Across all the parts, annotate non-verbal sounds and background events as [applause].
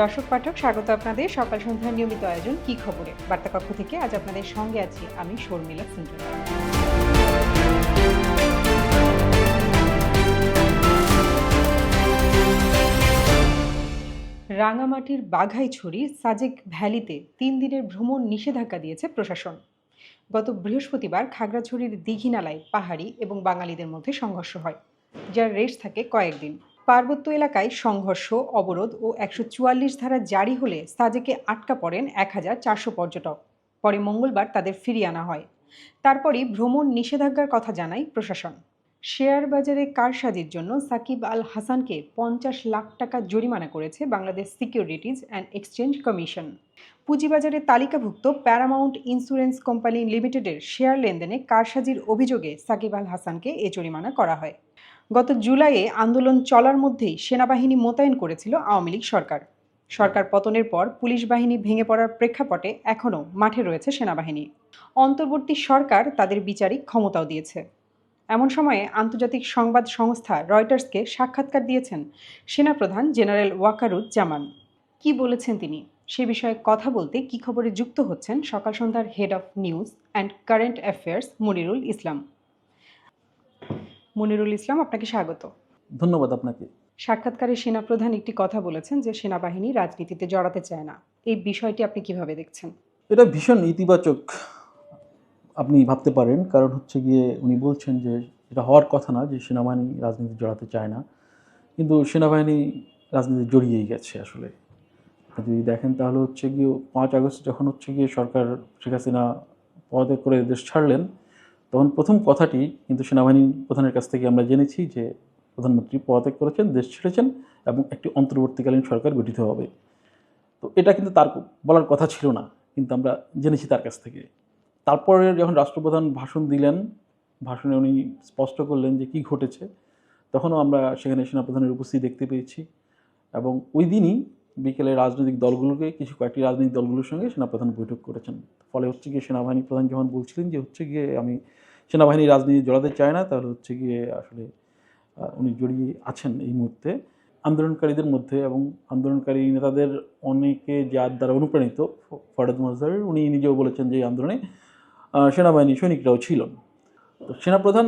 দর্শক পাঠক, স্বাগত আপনাদের। সকাল সন্ধ্যার নিয়মিত আয়োজন কি খবরে? বার্তা কক্ষ থেকে আজ আপনাদের সঙ্গে আছি আমি শর্মিলা সিন্টু রাঙামাটির বাঘাইছড়ি সাজেক ভ্যালিতে তিন দিনের ভ্রমণ নিষেধাজ্ঞা দিয়েছে প্রশাসন। গত বৃহস্পতিবার খাগড়াছড়ির দীঘিনালায় পাহাড়ি এবং বাঙালিদের মধ্যে সংঘর্ষ হয়, যার রেশ থাকে কয়েকদিন। পার্বত্য এলাকায় সংঘর্ষ, অবরোধ ও একশো চুয়াল্লিশ ধারা জারি হলে সাজেকে আটকা পড়েন এক হাজার চারশো পর্যটক। পরে মঙ্গলবার তাদের ফিরিয়ে আনা হয়। তারপরই ভ্রমণ নিষেধাজ্ঞার কথা জানায় প্রশাসন। শেয়ার বাজারে কারসাজির জন্য সাকিব আল হাসানকে পঞ্চাশ লাখ টাকা জরিমানা করেছে Bangladesh securities and exchange commission. পুঁজিবাজারে তালিকাভুক্ত প্যারামাউন্ট ইন্স্যুরেন্স কোম্পানি লিমিটেডের শেয়ার লেনদেনে কারসাজির অভিযোগে সাকিব আল হাসানকে এ জরিমানা করা হয়। গত জুলাইয়ে আন্দোলন চলার মধ্যেই সেনাবাহিনী মোতায়েন করেছিল আওয়ামী লীগ সরকার। সরকার পতনের পর পুলিশ বাহিনী ভেঙে পড়ার প্রেক্ষাপটে এখনও মাঠে রয়েছে সেনাবাহিনী। অন্তর্বর্তী সরকার তাদের বিচারিক ক্ষমতাও দিয়েছে। এমন সময়ে আন্তর্জাতিক সংবাদ সংস্থা রয়টার্সকে সাক্ষাৎকার দিয়েছেন সেনাপ্রধান জেনারেল ওয়াকারুজ্জামান। কি বলেছেন তিনি? সে বিষয়ে কথা বলতে কি খবরে যুক্ত হচ্ছেন সকাল সন্ধ্যার head of news and current affairs Monirul Islam. Monirul Islam আপনাকে স্বাগত। ধন্যবাদ আপনাকে। সাক্ষাৎকারে সেনাপ্রধান একটি কথা বলেছেন যে সেনাবাহিনী রাজনীতিতে জড়াতে চায় না। এই বিষয়টি আপনি কীভাবে দেখছেন? এটা ভীষণ ইতিবাচক আপনি ভাবতে পারেন। কারণ হচ্ছে গিয়ে উনি বলছেন যে এটা হওয়ার কথা না যে সেনাবাহিনী রাজনীতি জড়াতে চায় না। কিন্তু সেনাবাহিনী রাজনীতি জড়িয়েই গেছে আসলে। যদি দেখেন তাহলে হচ্ছে গিয়ে পাঁচ আগস্ট যখন হচ্ছে গিয়ে সরকার শেখ হাসিনা পদত্যাগ করে দেশ ছাড়লেন তখন প্রথম কথাটি কিন্তু সেনাবাহিনী প্রধানের কাছ থেকে আমরা জেনেছি যে প্রধানমন্ত্রী পদত্যাগ করেছেন, দেশ ছেড়েছেন এবং একটি অন্তর্বর্তীকালীন সরকার গঠিত হবে। তো এটা কিন্তু তার বলার কথা ছিল না, কিন্তু আমরা জেনেছি তার কাছ থেকে। তারপরে যখন রাষ্ট্রপ্রধান ভাষণ দিলেন, ভাষণে উনি স্পষ্ট করলেন যে কি ঘটেছে, তখনও আমরা সেখানে সেনাপ্রধানের উপস্থিতি দেখতে পেয়েছি এবং ওই দিনই বিকেলে রাজনৈতিক দলগুলোকে, কিছু কয়েকটি রাজনৈতিক দলগুলোর সঙ্গে সেনাপ্রধান বৈঠক করেছেন। ফলে হচ্ছে গিয়ে সেনাবাহিনী প্রধান যখন বলছিলেন যে হচ্ছে গিয়ে আমি সেনাবাহিনী রাজনীতি জড়াতে চায় না, তাহলে হচ্ছে গিয়ে আসলে উনি জড়িয়ে আছেন এই মুহূর্তে। আন্দোলনকারীদের মধ্যে এবং আন্দোলনকারী নেতাদের অনেকে যার দ্বারা অনুপ্রাণিত ফ- ফরহাদ মজহার উনি নিজেও বলেছেন যে এই আন্দোলনে সেনাবাহিনী সৈনিকরাও ছিল তো সেনাপ্রধান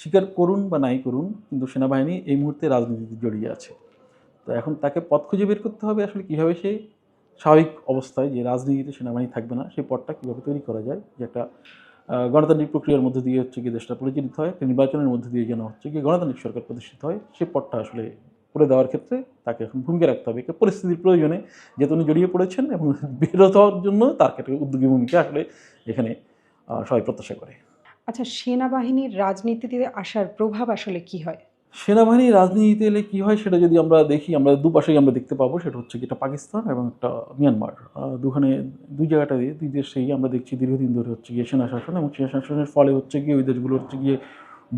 স্বীকার করুন বা নাই করুন, কিন্তু সেনাবাহিনী এই মুহূর্তে রাজনীতিতে জড়িয়ে আছে। তো এখন তাকে পথ খুঁজে বের করতে হবে আসলে কীভাবে সে স্বাভাবিক অবস্থায় যে রাজনীতিতে সেনাবাহিনী থাকবে না, সেই পথটা কীভাবে তৈরি করা যায়, যে একটা গণতান্ত্রিক প্রক্রিয়ার মধ্যে দিয়ে হচ্ছে কি দেশটা পরিচালিত হয়, একটা নির্বাচনের মধ্যে দিয়ে যেন হচ্ছে কি গণতান্ত্রিক সরকার প্রতিষ্ঠিত হয়, সে পথটা আসলে করে দেওয়ার ক্ষেত্রে তাকে এখন ভূমিকা রাখতে হবে। একটা পরিস্থিতির প্রয়োজনে যেহেতু উনি জড়িয়ে পড়েছেন এবং [laughs] বিরত হওয়ার জন্য তার ক্ষেত্রে উদ্যোগী ভূমিকা আসলে এখানে সবাই প্রত্যাশা করে। আচ্ছা সেনাবাহিনীর রাজনীতিতে আসার প্রভাব আসলে কি হয়? সেনাবাহিনী রাজনীতিতে এলে কী হয় সেটা যদি আমরা দেখি, আমরা দুপাশেই আমরা দেখতে পাবো, সেটা হচ্ছে কি একটা পাকিস্তান এবং একটা মিয়ানমার। দুখানে দুই জায়গাটাতে দুই দেশেই আমরা দেখছি দীর্ঘদিন ধরে হচ্ছে গিয়ে সেনা শাসন এবং সেনা শাসনের ফলে হচ্ছে গিয়ে ওই দেশগুলো হচ্ছে গিয়ে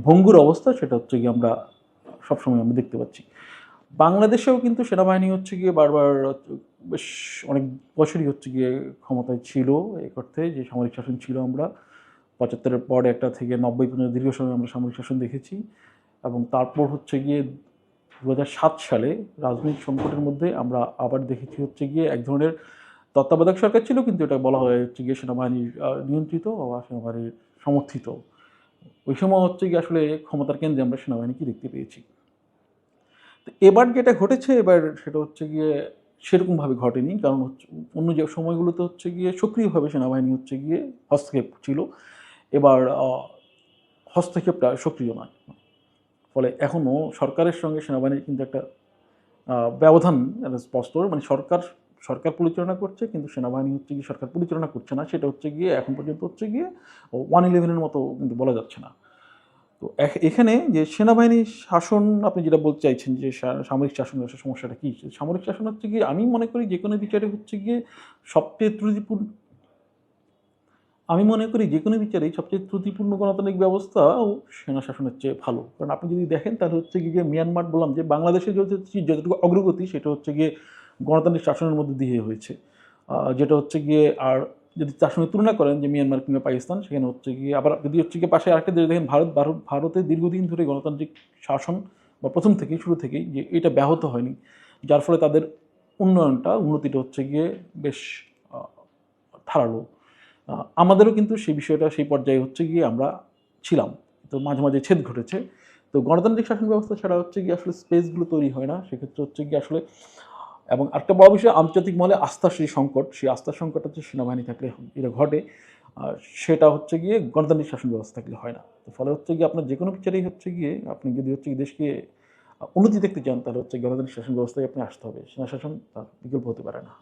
ভঙ্গুর অবস্থা, সেটা হচ্ছে গিয়ে আমরা সবসময় আমরা দেখতে পাচ্ছি। বাংলাদেশেও কিন্তু সেনাবাহিনী হচ্ছে গিয়ে বারবার বেশ অনেক বছরই হচ্ছে গিয়ে ক্ষমতায় ছিল এক অর্থে যে সামরিক শাসন ছিল আমরা। পঁচাত্তরের পরে একটা থেকে নব্বই পর্যন্ত দীর্ঘ সময় আমরা সামরিক শাসন দেখেছি। এবং তারপর হচ্ছে গিয়ে দু সালে রাজনৈতিক সংকটের মধ্যে আমরা আবার দেখেছি হচ্ছে গিয়ে এক ধরনের তত্ত্বাবধায়ক সরকার ছিল, কিন্তু এটা বলা হয় হচ্ছে গিয়ে সেনাবাহিনীর নিয়ন্ত্রিত বা সেনাবাহিনীর সমর্থিত। ওই সময় হচ্ছে গিয়ে আসলে ক্ষমতার কেন্দ্রে আমরা সেনাবাহিনীকে দেখতে পেয়েছি। তো এবার যেটা ঘটেছে, এবার সেটা হচ্ছে গিয়ে সেরকমভাবে ঘটেনি, কারণ হচ্ছে অন্য যে সময়গুলোতে হচ্ছে গিয়ে সক্রিয়ভাবে সেনাবাহিনী হচ্ছে গিয়ে হস্তক্ষেপ ছিল। এবার হস্তক্ষেপটা সক্রিয় নয়। ফলে এখনও সরকারের সঙ্গে সেনাবাহিনীর কিন্তু একটা ব্যবধান স্পষ্ট। মানে সরকার সরকার পরিচালনা করছে, কিন্তু সেনাবাহিনী হচ্ছে গিয়ে সরকার পরিচালনা করছে না। সেটা হচ্ছে গিয়ে, এখন পর্যন্ত হচ্ছে গিয়ে ওয়ান ইলেভেনের মতো কিন্তু বলা যাচ্ছে না। তো এখ- এখানে যে সেনাবাহিনীর শাসন, আপনি যেটা বলতে চাইছেন যে সামরিক শাসনের সমস্যাটা কী? সামরিক শাসন হচ্ছে গিয়ে, আমি মনে করি যে কোনো বিচারে হচ্ছে গিয়ে সবচেয়ে ত্রুটিপূর্ণ আমি মনে করি যে কোনো বিচারেই সবচেয়ে ত্রুটিপূর্ণ গণতান্ত্রিক ব্যবস্থা ও সেনা শাসনের চেয়ে ভালো। কারণ আপনি যদি দেখেন, তাহলে হচ্ছে গিয়ে মিয়ানমার বললাম যে হচ্ছে যতটুকু অগ্রগতি, সেটা হচ্ছে গিয়ে গণতান্ত্রিক শাসনের মধ্যে দিয়ে হয়েছে। যেটা হচ্ছে গিয়ে আর যদি তার সঙ্গে তুলনা করেন যে মিয়ানমার কিংবা পাকিস্তান, সেখানে হচ্ছে গিয়ে আবার যদি হচ্ছে গিয়ে পাশে আরেকটা দেশ দেখেন, ভারত ভারত, ভারতে দীর্ঘদিন ধরে গণতান্ত্রিক শাসন বা প্রথম থেকেই, শুরু থেকেই যে এটা ব্যাহত হয়নি। যার ফলে তাদের উন্নয়নটা, উন্নতিটা হচ্ছে গিয়ে বেশ ধারালো। আমাদেরও কিন্তু সেই বিষয়টা, সেই পর্যায়ে হচ্ছে গিয়ে আমরা ছিলাম। তো মাঝে মাঝে ছেদ ঘটেছে। তো গণতান্ত্রিক শাসন ব্যবস্থা ছাড়া হচ্ছে গিয়ে আসলে স্পেসগুলো তৈরি হয় না। সেক্ষেত্রে হচ্ছে গিয়ে আসলে এবং একটা বড় বিষয়, আন্তর্জাতিক মহলে আস্থার সেই সংকট। সেই আস্থার সংকট হচ্ছে সেনাবাহিনী থাকলে এটা ঘটে। আর সেটা হচ্ছে গিয়ে গণতান্ত্রিক শাসন ব্যবস্থা থাকলে হয় না। তো ফলে হচ্ছে গিয়ে আপনার যে কোনো পিকচারেই হচ্ছে গিয়ে আপনি যদি হচ্ছে দেশকে উন্নতি দেখতে চান, তাহলে হচ্ছে গণতান্ত্রিক শাসন ব্যবস্থায় আপনি আসতে হবে। সেনা শাসন তার বিকল্প হতে পারে না।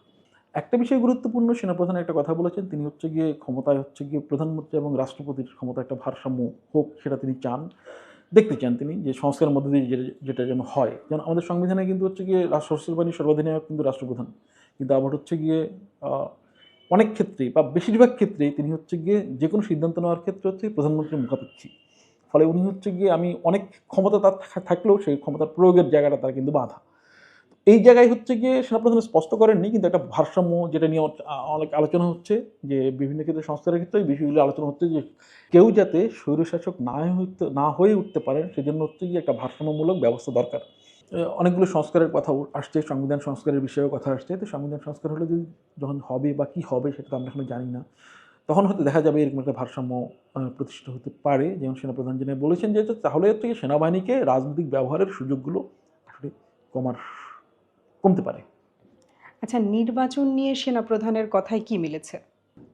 একটা বিষয় গুরুত্বপূর্ণ, সেনাপ্রধান একটা কথা বলেছেন, তিনি হচ্ছে গিয়ে ক্ষমতায় হচ্ছে গিয়ে প্রধানমন্ত্রী এবং রাষ্ট্রপতির ক্ষমতা একটা ভারসাম্য হোক, সেটা তিনি চান। দেখতে চান তিনি যে সংস্কারের মধ্যে দিয়ে যেটা- যেন হয়। যেন আমাদের সংবিধানে কিন্তু হচ্ছে গিয়ে সশস্ত্র বাহিনীর সর্বাধিনায়ক কিন্তু রাষ্ট্রপ্রধান। কিন্তু আবার হচ্ছে গিয়ে অনেক ক্ষেত্রেই বা বেশিরভাগ ক্ষেত্রেই তিনি হচ্ছে গিয়ে যে কোনো সিদ্ধান্ত নেওয়ার ক্ষেত্রে হচ্ছে প্রধানমন্ত্রীর মুখাপেক্ষী। ফলে উনি হচ্ছে গিয়ে আমি অনেক ক্ষমতা তার থাকলেও সেই ক্ষমতার প্রয়োগের জায়গাটা তার কিন্তু বাধা। এই জায়গায় হচ্ছে গিয়ে সেনাপ্রধান স্পষ্ট করেননি কিন্তু একটা ভারসাম্য যেটা নিয়ে অনেক আলোচনা হচ্ছে যে বিভিন্ন ক্ষেত্রে সংস্কারের ক্ষেত্রে বিষয়গুলো আলোচনা হচ্ছে যে কেউ যাতে স্বৈরশাসক না হইতে না হয়ে উঠতে পারেন সেজন্য হচ্ছে গিয়ে একটা ভারসাম্যমূলক ব্যবস্থা দরকার। অনেকগুলো সংস্কারের কথা আসছে সংবিধান সংস্কারের বিষয়েও কথা আসছে তো সংবিধান সংস্কার হলে যদি যখন হবে বা কী হবে সেটা তো আমরা এখনও জানি না তখন হয়তো দেখা যাবে এরকম একটা ভারসাম্য আহ, প্রতিষ্ঠিত হতে পারে যেমন সেনাপ্রধান যিনি বলেছেন যে তাহলে হচ্ছে সেনাবাহিনীকে রাজনৈতিক ব্যবহারের সুযোগগুলো আসলে কমার কমতে পারে। আচ্ছা নির্বাচন নিয়ে সেনাপ্রধানের কথায় কি মিলেছে?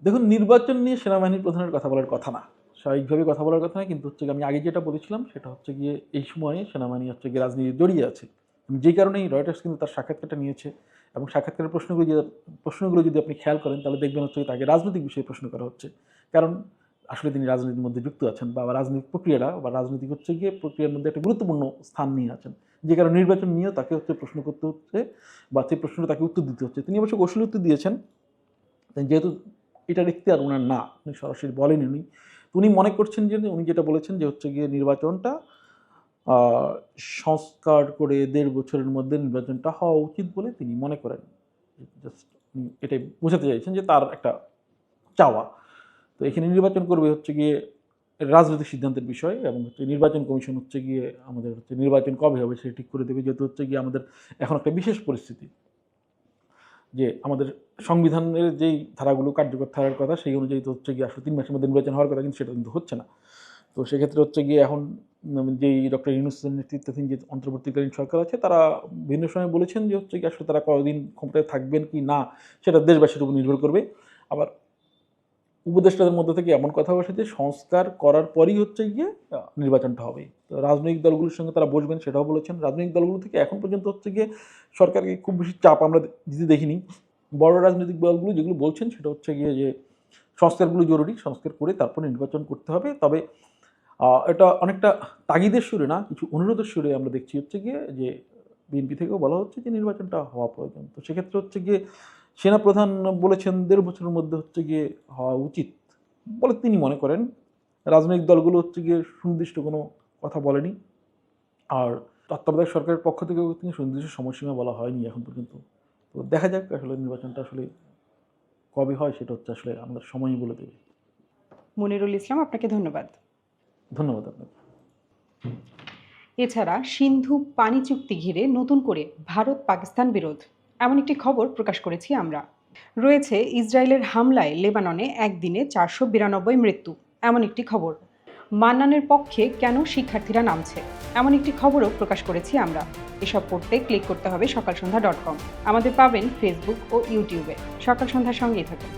দেখুন নির্বাচন নিয়ে সেনাবাহিনীর প্রধানের কথা বলার কথা না। স্বাভাবিকভাবে কথা বলার কথা না কিন্তু হচ্ছে আমি আগে যেটা বলেছিলাম সেটা হচ্ছে গিয়ে এই সময়ে সেনাবাহিনী হচ্ছে গিয়ে রাজনীতি জড়িয়ে আছে। যে কারণেই রয়টার্স কিন্তু তার সাক্ষাৎকারটা নিয়েছে এবং সাক্ষাৎকারের প্রশ্নগুলো যদি প্রশ্নগুলো যদি আপনি খেয়াল করেন তাহলে দেখবেন হচ্ছে তাকে রাজনৈতিক বিষয়ে প্রশ্ন করা হচ্ছে। কারণ আসলে তিনি রাজনীতির মধ্যে যুক্ত আছেন বা রাজনৈতিক প্রক্রিয়াটা বা রাজনৈতিক হচ্ছে গিয়ে প্রক্রিয়ার মধ্যে একটা গুরুত্বপূর্ণ স্থান নিয়ে আছেন। যে কারণে নির্বাচন নিয়েও তাকে হচ্ছে প্রশ্ন করতে হচ্ছে বা সেই প্রশ্নটা তাকে উত্তর দিতে হচ্ছে। তিনি অবশ্য কৌশলী উত্তর দিয়েছেন। যেহেতু এটার আর ওনার না, উনি সরাসরি বলেন উনি। উনি মনে করছেন যে, উনি যেটা বলেছেন যে হচ্ছে গিয়ে নির্বাচনটা সংস্কার করে দেড় বছরের মধ্যে নির্বাচনটা হওয়া উচিত বলে তিনি মনে করেন। জাস্ট এটাই বোঝাতে চাইছেন যে তার একটা চাওয়া। তো এখানে নির্বাচন করবে হচ্ছে গিয়ে রাজনৈতিক সিদ্ধান্তের বিষয় এবং হচ্ছে নির্বাচন কমিশন হচ্ছে গিয়ে আমাদের হচ্ছে নির্বাচন কবে হবে সেটা ঠিক করে দেবে, যেহেতু হচ্ছে গিয়ে আমাদের এখন একটা বিশেষ পরিস্থিতি যে আমাদের সংবিধানের যেই ধারাগুলো কার্যকর থাকার কথা, সেই অনুযায়ী তো হচ্ছে গিয়ে আসলে তিন মাসের মধ্যে নির্বাচন হওয়ার কথা, কিন্তু সেটা কিন্তু হচ্ছে না। তো সেক্ষেত্রে হচ্ছে গিয়ে এখন যেই ডক্টর ইউনুসের নেতৃত্বাধীন যে অন্তর্বর্তীকালীন সরকার আছে, তারা বিভিন্ন সময় বলেছেন যে হচ্ছে কি আসলে তারা কতদিন ক্ষমতায় থাকবেন কি না, সেটা দেশবাসীর উপর নির্ভর করবে। আবার উপদেষ্টাদের মধ্যে থেকে এমন কথা বসে যে সংস্কার করার পরই হচ্ছে গিয়ে নির্বাচনটা হবে। তো রাজনৈতিক দলগুলোর সঙ্গে তারা বসবেন সেটাও বলেছেন। রাজনৈতিক দলগুলো থেকে এখন পর্যন্ত হচ্ছে গিয়ে সরকারকে খুব বেশি চাপ আমরা দিতে দেখিনি। বড় রাজনৈতিক দলগুলো যেগুলো বলছেন সেটা হচ্ছে গিয়ে যে সংস্কারগুলো জরুরি, সংস্কার করে তারপর নির্বাচন করতে হবে। তবে এটা অনেকটা তাগিদের সুরে না, কিছু অনুরোধের সুরে আমরা দেখছি হচ্ছে গিয়ে যে বিএনপি থেকেও বলা হচ্ছে যে নির্বাচনটা হওয়া প্রয়োজন। তো সেক্ষেত্রে হচ্ছে গিয়ে সেনাপ্রধান বলেছেন দেড় বছরের মধ্যে হচ্ছে গিয়ে হওয়া উচিত বলে তিনি মনে করেন। রাজনৈতিক দলগুলো হচ্ছে গিয়ে সুনির্দিষ্ট কোনো কথা বলেনি। আর তত্ত্বাবধায়ক সরকারের পক্ষ থেকেও তিনি সুনির্দিষ্ট সময়সীমা বলা হয়নি এখন পর্যন্ত। তো দেখা যাক আসলে নির্বাচনটা আসলে কবে হয় সেটা হচ্ছে আসলে আমাদের সময়ই বলে দেবে। মনিরুল ইসলাম আপনাকে ধন্যবাদ। ধন্যবাদ আপনাকে। এছাড়া সিন্ধু পানি চুক্তি ঘিরে নতুন করে ভারত পাকিস্তান বিরোধ। এমন একটি খবর প্রকাশ করেছি আমরা। রয়েছে ইসরায়েলের হামলায় লেবাননে একদিনে চারশো বিরানব্বই মৃত্যু। এমন একটি খবর। মান্নানের পক্ষে কেন শিক্ষার্থীরা নামছে? এমন একটি খবরও প্রকাশ করেছি আমরা। এসব পড়তে ক্লিক করতে হবে সকাল সন্ধ্যা ডট কম। আমাদের পাবেন ফেসবুক ও ইউটিউবে। সকাল সন্ধ্যার সঙ্গেই থাকুন।